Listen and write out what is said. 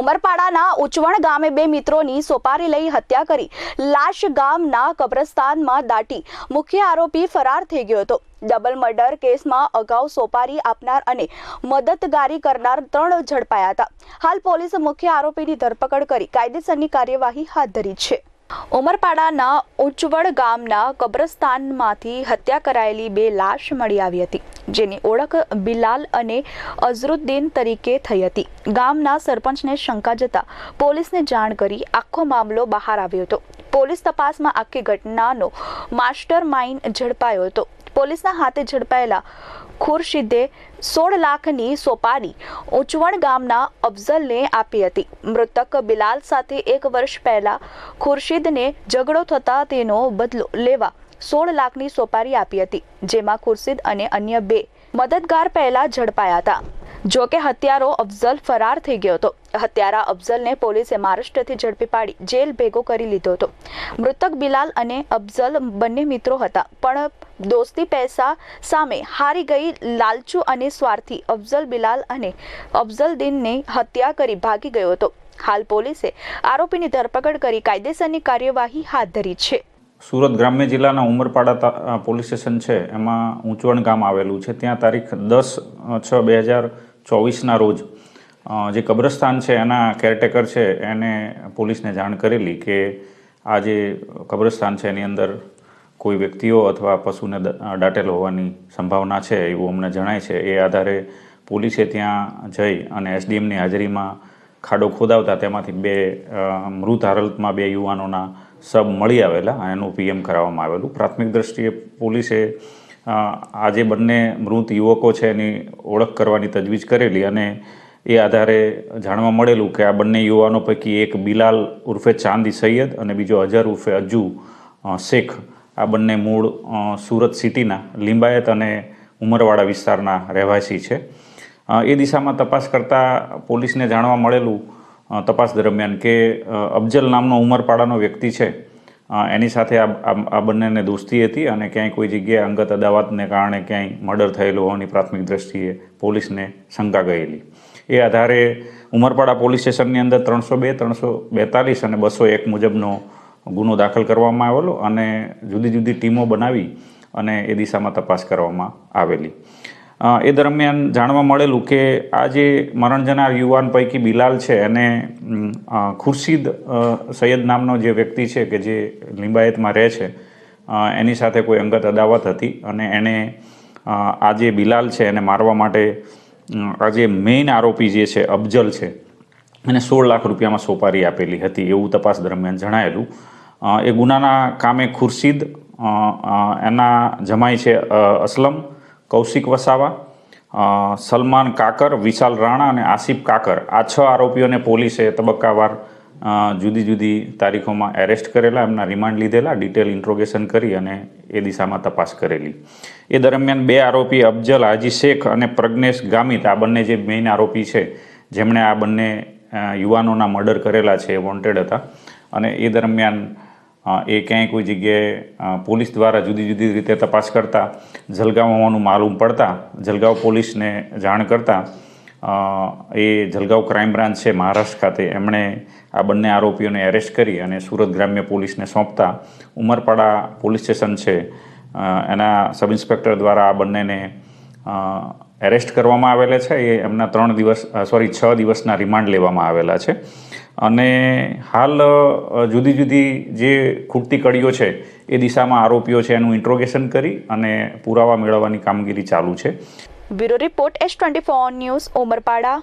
ઉમરપાડાના ઉચવણ ગામે બે મિત્રોની સોપારી લઈ હત્યા કરી લાશ ગામના કબ્રસ્તાનમાં દાટી. મુખ્ય આરોપી ફરાર થઈ ગયો હતો. ડબલ મર્ડર કેસમાં અગાઉ સોપારી આપનાર અને મદદગારી કરનાર ત્રણ ઝડપાયા હતા. હાલ પોલીસે મુખ્ય આરોપીની ધરપકડ કરી કાયદેસરની કાર્યવાહી હાથ ધરી છે. ઉમરપાડાના ઉચવડ ગામના કબ્રસ્તાનમાંથી હત્યા કરાયેલી બે લાશ મળી આવી હતી, જેની ઓળખ બિલાલ અને અઝરુદ્દીન તરીકે થઈ હતી. ગામના સરપંચને શંકા જતા પોલીસને જાણ કરી આખો મામલો બહાર આવ્યો હતો. પોલીસ તપાસમાં આખી ઘટનાનો માસ્ટર માઇન્ડ ઝડપાયો હતો. પોલીસના હાથે ઝડપાયેલા ખુરશીદે સોળ લાખની સોપારી ઉંચવણ ગામના અફઝલને આપી હતી. મૃતક બિલાલ સાથે એક વર્ષ પહેલા ખુરશીદને ઝઘડો થતા તેનો બદલો લેવા સોળ લાખની સોપારી આપી હતી, જેમાં ખુરશીદ અને અન્ય બે મદદગાર પહેલા ઝડપાયા હતા. જો કે હત્યારો અફઝલ ફરાર થઈ ગયો હતો. હત્યારા અફઝલને પોલીસે મહારાષ્ટ્રથી ઝડપી પાડી જેલ ભેગો કરી લીધો હતો. મૃતક બિલાલ અને અફઝલ બંને મિત્રો હતા. પણ દોસ્તી પૈસા સામે હારી ગઈ લાલચુ અને સ્વાર્થી અફઝલ બિલાલ અને અફઝલ અફઝલદીનને હત્યા કરી ભાગી ગયો હતો. હાલ પોલીસે આરોપીની ધરપકડ કરી કાયદેસરની કાર્યવાહી હાથ ધરી છે. સુરત ગ્રામ્ય જિલ્લાના ઉમરપાડા પોલીસ સ્ટેશન છે. એમાં ઊંચવણ ગામ આવેલું છે. ત્યાં તારીખ દસ છ, બે હજાર ચોવીસના રોજ જે કબ્રસ્તાન છે, એના કેરટેકર છે, એને પોલીસને જાણ કરેલી કે આ જે કબ્રસ્તાન છે, એની અંદર કોઈ વ્યક્તિઓ અથવા પશુને દાટેલ હોવાની સંભાવના છે એવું અમને જણાય છે. એ આધારે પોલીસે ત્યાં જઈ અને એસડીએમની હાજરીમાં ખાડો ખોદાવતા તેમાંથી બે મૃત હાલતમાં બે યુવાનોના સબ મળી આવેલા એનું પીએમ કરાવવામાં આવેલું. પ્રાથમિક દ્રષ્ટિએ પોલીસે આ જે બંને મૃત યુવકો છે એની ઓળખ કરવાની તજવીજ કરેલી અને એ આધારે જાણવા મળેલું કે આ બંને યુવાનો પૈકી એક બિલાલ ઉર્ફે ચાંદી સૈયદ અને બીજો અઝર ઉર્ફે અજુ શેખ. આ બંને મૂળ સુરત સિટીના લિંબાયત અને ઉમરવાડા વિસ્તારના રહેવાસી છે. એ દિશામાં તપાસ કરતાં પોલીસને જાણવા મળેલું તપાસ દરમિયાન કે અફજલ નામનો ઉમરપાડાનો વ્યક્તિ છે એની સાથે આ બંનેને દોસ્તી હતી અને ક્યાંય કોઈ જગ્યાએ અંગત અદાવતને કારણે ક્યાંય મર્ડર થયેલું હોવાની પ્રાથમિક દ્રષ્ટિએ પોલીસને શંકા ગયેલી. એ આધારે ઉમરપાડા પોલીસ સ્ટેશનની અંદર ત્રણસો બે, ત્રણસો બેતાલીસ અને બસો એક મુજબનો ગુનો દાખલ કરવામાં આવેલો અને જુદી જુદી ટીમો બનાવી અને એ દિશામાં તપાસ કરવામાં આવેલી. એ દરમિયાન જાણવા મળેલું કે આ જે મરણ જનાર યુવાન પૈકી બિલાલ છે, એને ખુરશીદ સૈયદ નામનો જે વ્યક્તિ છે કે જે લિંબાયતમાં રહે છે એની સાથે કોઈ અંગત અદાવત હતી અને એણે આ જે બિલાલ છે એને મારવા માટે આ જે મેઇન આરોપી જે છે અફજલ છે, એને સોળ લાખ રૂપિયામાં સોપારી આપેલી હતી એવું તપાસ દરમિયાન જણાયેલું. એ ગુનાના કામે ખુરશીદ એના જમાઈ છે અસલમ કૌશિક વસાવા સલમાન કાકર, વિશાલ રાણા અને આસિફ કાકર. આ છ આરોપીઓને પોલીસે તબક્કાવાર જુદી જુદી તારીખોમાં એરેસ્ટ કરેલા, એમના રિમાન્ડ લીધેલા ડિટેલ ઇન્ટ્રોગેશન કરી અને એ દિશામાં તપાસ કરેલી. એ દરમિયાન બે આરોપી અફજલ હાજી શેખ અને પ્રજ્ઞેશ ગામિત, આ બંને જે મેઇન આરોપી છે, જેમણે આ બંને યુવાનોના મર્ડર કરેલા છે, એ વોન્ટેડ હતા. અને એ દરમિયાન એ ક્યાંય કોઈ જગ્યાએ પોલીસ દ્વારા જુદી જુદી રીતે તપાસ કરતા, જલગાંવ હોવાનું માલુમ પડતા, જલગાંવ પોલીસને જાણ કરતા એ જલગાંવ ક્રાઇમ બ્રાન્ચ છે મહારાષ્ટ્ર ખાતે, એમણે આ બંને આરોપીઓને એરેસ્ટ કરી અને સુરત ગ્રામ્ય પોલીસને સોંપતા. ઉમરપાડા પોલીસ સ્ટેશન છે. એના સબ ઇન્સ્પેક્ટર દ્વારા આ બંનેને એરેસ્ટ કરવામાં આવેલા છે. એ એમના ત્રણ દિવસ સોરી છ દિવસના રિમાન્ડ લેવામાં આવેલા છે. અને હાલ જુદી જુદી જે ખૂટતી કડીઓ છે, એ દિશામાં આરોપીઓ છે એનું ઇન્ટ્રોગેશન કરી અને પુરાવા મેળવવાની કામગીરી ચાલુ છે. Bureau report S twenty four news, Umarpada.